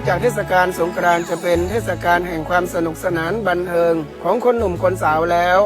อกจากเทศกาลสงกรานต์จะเป็นเทศกาลแห่งความสนุกสนานบันเทิงของคนหนุ่มคนสาวแล้ว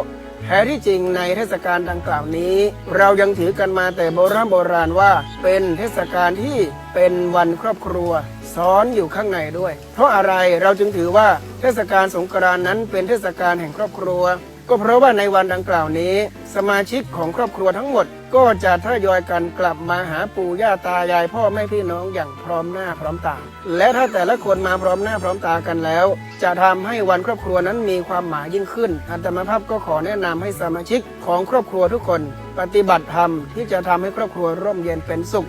แท้ที่จริงในเทศกาลดังกล่าวนี้ เรายังถือกันมาแต่โบราณโบราณว่า เป็นเทศกาลที่เป็นวันครอบครัว ซ้อนอยู่ข้างในด้วย เพราะอะไรเราจึงถือว่าเทศกาลสงกรานต์นั้นเป็นเทศกาลแห่งครอบครัว ก็เพราะว่าในวันดังกล่าวนี้ สมาชิกของครอบครัวทั้งหมด ก็จะทยอยกันกลับมาหาปู่ย่าตายายพ่อแม่พี่น้องอย่างพร้อมหน้าพร้อมตา และถ้าแต่ละคนมาพร้อมหน้าพร้อมตากันแล้ว จะทำให้วันครอบครัวนั้นมีความหมายยิ่งขึ้นอาตมาภาพก็ขอแนะนำให้สมาชิกของครอบครัวทุกคน ปฏิบัติธรรมที่จะทำให้ครอบครัวร่มเย็นเป็นสุข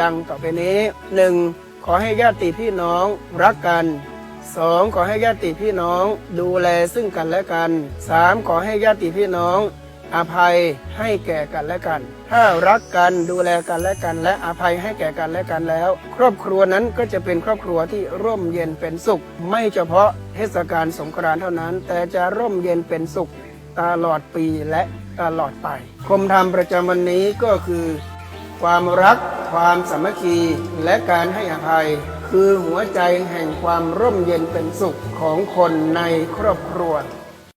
ดังต่อไปนี้ 1. ขอให้ญาติพี่น้องรักกัน 2. ขอให้ญาติพี่น้องดูแลซึ่งกันและกัน 3. ขอให้ญาติพี่น้อง อภัยให้แก่กันและกัน ถ้ารักกันดูแลกันและกัน และอภัยให้แก่กันและกันแล้ว ครอบครัวนั้นก็จะเป็นครอบครัวที่ร่มเย็นเป็นสุข ไม่เฉพาะเทศกาลสงกรานต์เท่านั้น แต่จะร่มเย็นเป็นสุขตลอดปีและตลอดไปคมธรรมประจำวันนี้ก็คือ ความรัก ความสามัคคี และการให้อภัย คือหัวใจแห่งความร่มเย็นเป็นสุขของคนในครอบครัว